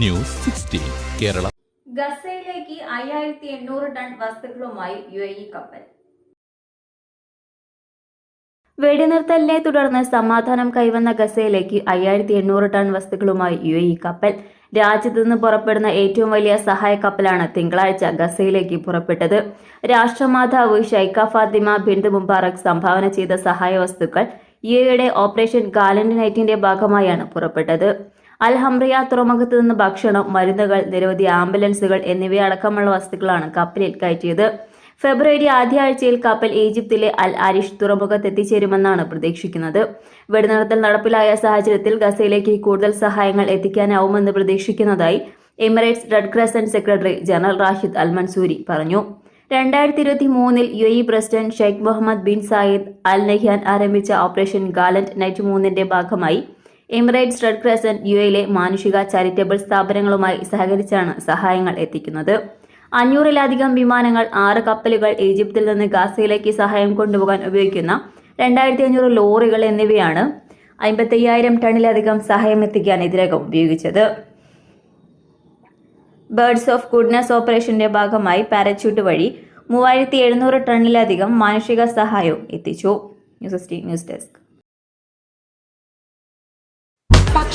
News sixteen Kerala. ഗസയിലേക്ക് അയ്യായിരത്തി എണ്ണൂറ് ടൺ വസ്തുക്കളുമായി യു എ ഇ കപ്പൽ. വെടിനിർത്തലിനെ തുടർന്ന് സമാധാനം കൈവന്ന ഗസയിലേക്ക് അയ്യായിരത്തി എണ്ണൂറ് ടൺ വസ്തുക്കളുമായി യു എ ഇ കപ്പൽ. രാജ്യത്തു നിന്ന് പുറപ്പെടുന്ന ഏറ്റവും വലിയ സഹായ കപ്പലാണ് തിങ്കളാഴ്ച ഗസയിലേക്ക് പുറപ്പെട്ടത്. രാഷ്ട്രമാതാവ് ഷൈഖ ഫാത്തിമ ബിന്ദ് മുബാറക് സംഭാവന ചെയ്ത സഹായ വസ്തുക്കൾ യു എയുടെ ഓപ്പറേഷൻ ഗാലന്റ് നൈറ്റിന്റെ ഭാഗമായാണ് പുറപ്പെട്ടത്. അൽ തുറമുഖത്ത് നിന്ന് ഭക്ഷണം മരുന്നുകൾ നിരവധി ആംബുലൻസുകൾ എന്നിവയടക്കമുള്ള വസ്തുക്കളാണ് കപ്പലിൽ കയറ്റിയത്. ഫെബ്രുവരി ആദ്യ ആഴ്ചയിൽ കപ്പൽ ഈജിപ്തിലെ അൽ അരിഷ് തുറമുഖത്ത് എത്തിച്ചേരുമെന്നാണ് പ്രതീക്ഷിക്കുന്നത്. വെടിനിർത്തൽ നടപ്പിലായ സാഹചര്യത്തിൽ ഗസയിലേക്ക് കൂടുതൽ സഹായങ്ങൾ എത്തിക്കാനാവുമെന്ന് പ്രതീക്ഷിക്കുന്നതായി Emirates red crescent secretary general Rashid Al Mansoori പറഞ്ഞു. രണ്ടായിരത്തി ഇരുപത്തി മൂന്നിൽ U E president Sheikh Mohamed bin Zayed Al Nahyan ആരംഭിച്ച ഓപ്പറേഷൻ ഗാലന്റ് നൈറ്റ് മൂന്നിന്റെ ഭാഗമായി എമിറേറ്റ്സ് റെഡ് ക്രസന്റ് യു എയിലെ മാനുഷിക ചാരിറ്റബിൾ സ്ഥാപനങ്ങളുമായി സഹകരിച്ചാണ് സഹായങ്ങൾ എത്തിക്കുന്നത്. അഞ്ഞൂറിലധികം വിമാനങ്ങൾ ആറ് കപ്പലുകൾ ഈജിപ്തിൽ നിന്ന് ഗാസയിലേക്ക് സഹായം കൊണ്ടുപോകാൻ ഉപയോഗിക്കുന്ന രണ്ടായിരത്തി അഞ്ഞൂറ് ലോറികൾ എന്നിവയാണ് അമ്പത്തയ്യായിരം ടണ്ണിലധികം സഹായം എത്തിക്കാൻ ഇതിനകം ഉപയോഗിച്ചത്. ബേർഡ്സ് ഓഫ് ഗുഡ്നസ് ഓപ്പറേഷന്റെ ഭാഗമായി പാരച്യൂട്ട് വഴി മൂവായിരത്തി എഴുന്നൂറ് ടണ്ണിലധികം മാനുഷിക സഹായവും എത്തിച്ചു. News news desk.